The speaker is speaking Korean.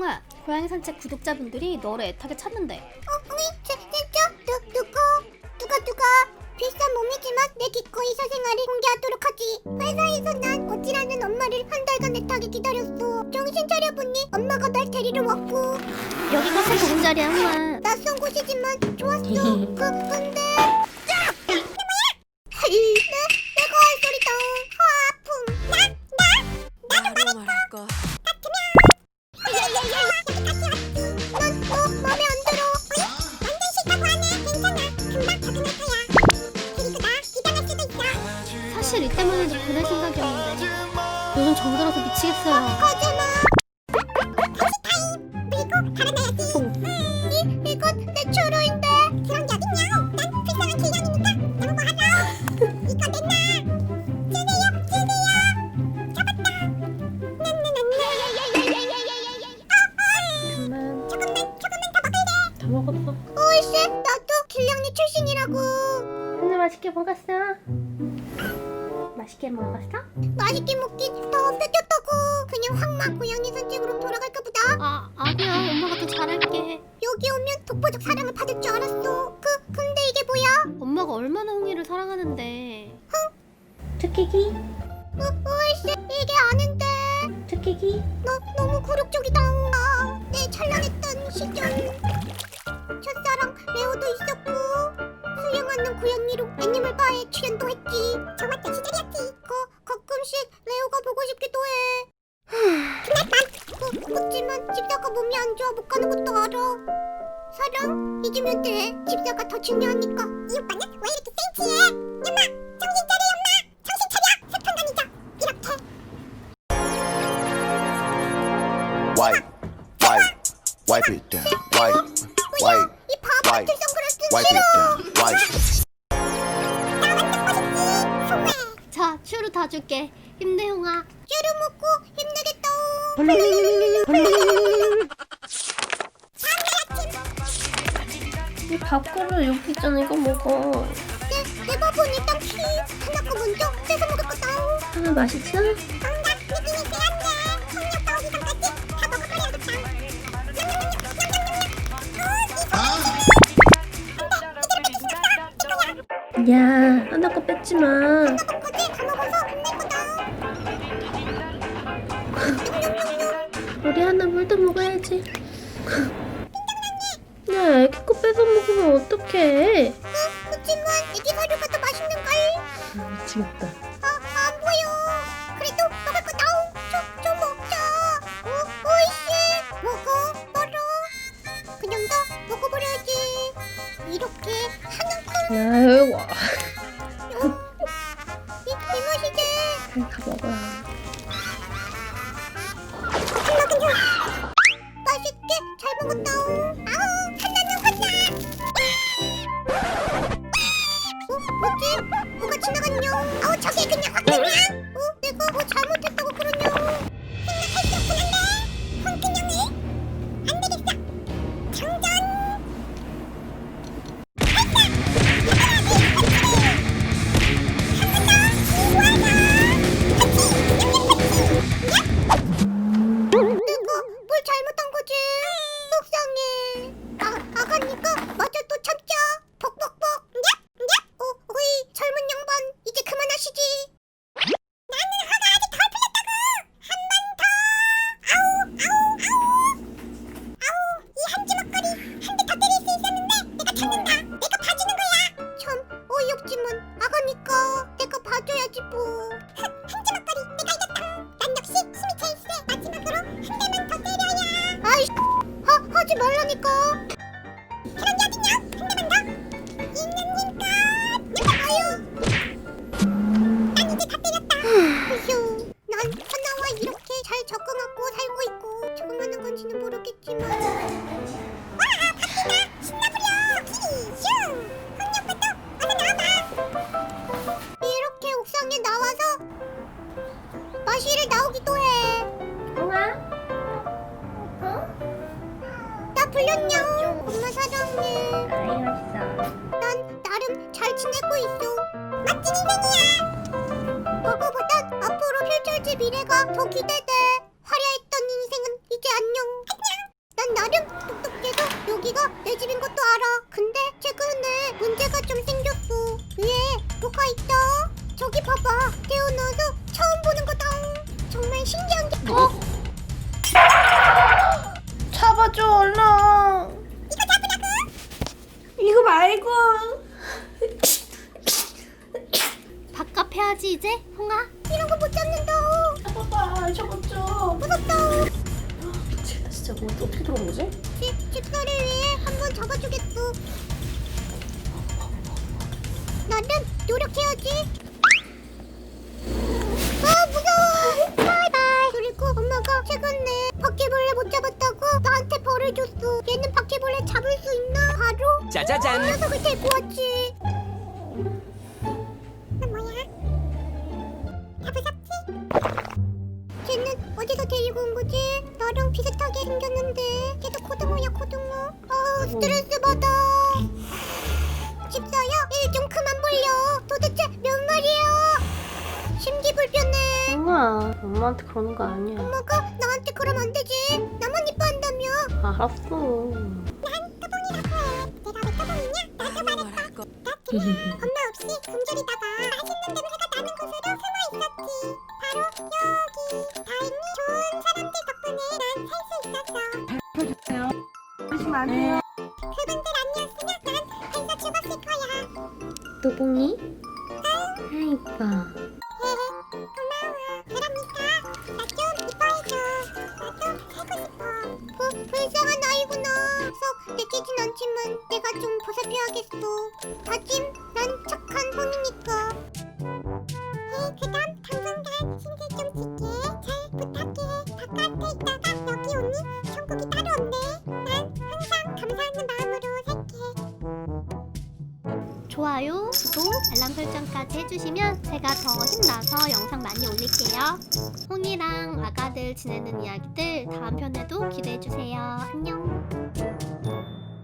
홍아, 고양이 산책 구독자분들이 너를 애타게 찾는데. 어, 어이, 진, 진짜? 누, 누가? 누가 누가? 비싼 몸이지만 내 기꺼이 사생활을 공개하도록 하지. 회사에서 난 어찌라는 엄마를 한 달간 애타게 기다렸어. 정신 차려보니 엄마가 날 데리러 왔고 여기가 새 좋은 자리야, 홍아. 낯선 곳이지만 좋았어. 그, 근데 요즘 정들어서 미치겠어요. 맛있게 먹었어? 맛있게 먹긴 더 뺏겼다고. 그냥 확막 고양이 산책으로 돌아갈까 보다. 아, 아니야. 엄마가 더 잘할게. 여기 오면 독보적 사랑을 받을 줄 알았어. 그 근데 이게 뭐야? 엄마가 얼마나 홍이를 사랑하는데. 토끼기, 어, 어이씨 이게 아는데. 토끼기. 너 너무 굴욕적이다. 아, 내 찬란했던 시절. 첫사랑 레오도 있었고 수영하는 고양이로 애니멀 바에 출연도 했지. 좋았던 시절이었지. 거 가끔씩 레오가 보고 싶기도 해. 근데 난 어, 그렇지만 집사가 몸이 안 좋아 못 가는 것도 알아. 사랑 잊으면 돼. 집사가 더 중요하니까. 이 오빠는 왜 이렇게 센치해? 엄마 정신 차려 엄마 정신 차려 세판 다니자 이렇게. wipe, wipe it down, wipe, 뭐야? wipe, 이 바보 와이. 같은 선글 완전 멋있지. 소매. 자, 추루 다 줄게. 힘내, 홍아. 쭈루 먹고 힘내겠다. 이 밥그릇 여기 있잖아. 이거 먹어. 내, 내 바보니 땅키. 하나 거 먼저 뺏어 먹을 거다. 하나 맛있어? 야, 하나 거 뺏지 마. 우리 하나 물도 먹어야지. 야, 애기 거 뺏어 먹으면 어떡해? 어, 그치만 애기 사료가 더 맛있는 걸. 미치겠다. 하는 큰아 없지만 아가니까 내가 봐줘야지 뭐. 한 주먹거리 내가 이겼다. 난 역시 힘이 제일 세. 마지막으로 한 대만 더 때려야. 아이, 하 하지 말라니까. 지내고 있어. 멋진 인생이야. 그거보단 앞으로 펼쳐질 미래가 더 기대돼. 화려했던 인생은 이제 안녕. 안녕. 나름 똑똑해서 여기가 내 집인 것도 알아. 근데 최근에 문제가 좀 생겼어. 왜? 뭐가 있다? 저기 봐봐. 태어나서 처음 보는 거다. 정말 신기한 게. 어? 잡아줘 얼른 이거 잡으라고? 이거 말고 해야지 이제 홍아 이런 거 못 잡는다. 잡아봐 잡아줘 무섭다. 미치겠다 진짜 뭐 어떻게 들어온 거지? 집, 집사를 위해 한번 잡아주겠어. 나는 노력해야지. 아 무서워. 바이바이. 그리고 엄마가 최근에 바퀴벌레 못 잡았다고 나한테 벌을 줬어. 얘는 바퀴벌레 잡을 수 있나? 바로 그 짜자잔 녀석을 데리고 왔지. 어디서 데리고 온 거지? 나랑 비슷하게 생겼는데. 걔도 고등어야 고등어. 아 스트레스 받아. 집사야 일 좀 그만 벌려. 도대체 몇 마리야? 심기불편해. 엄마 엄마한테 그러는 거 아니야. 엄마가 나한테 그러면 안 되지. 나만 이뻐한다며. 알았어. 난 떠봉이라고 해. 내가 왜 떠봉이냐? 나도 말했다 나 그냥 엄마 없이 굶주리다가 맛있는 곳으로 그분들 아니었으면 난 벌써 죽었을 거야 또봉이? 아 이뻐 헤헤 고마워 그러니까 나 좀 이뻐해줘 나도 살고 싶어 부, 불쌍한 아이구나 썩 내키진 않지만 내가 좀 보살펴야겠어 다짐 난 착한 혼이 좋아요 구독 알람 설정까지 해주시면 제가 더 힘나서 영상 많이 올릴게요. 홍이랑 아가들 지내는 이야기들 다음 편에도 기대해주세요. 안녕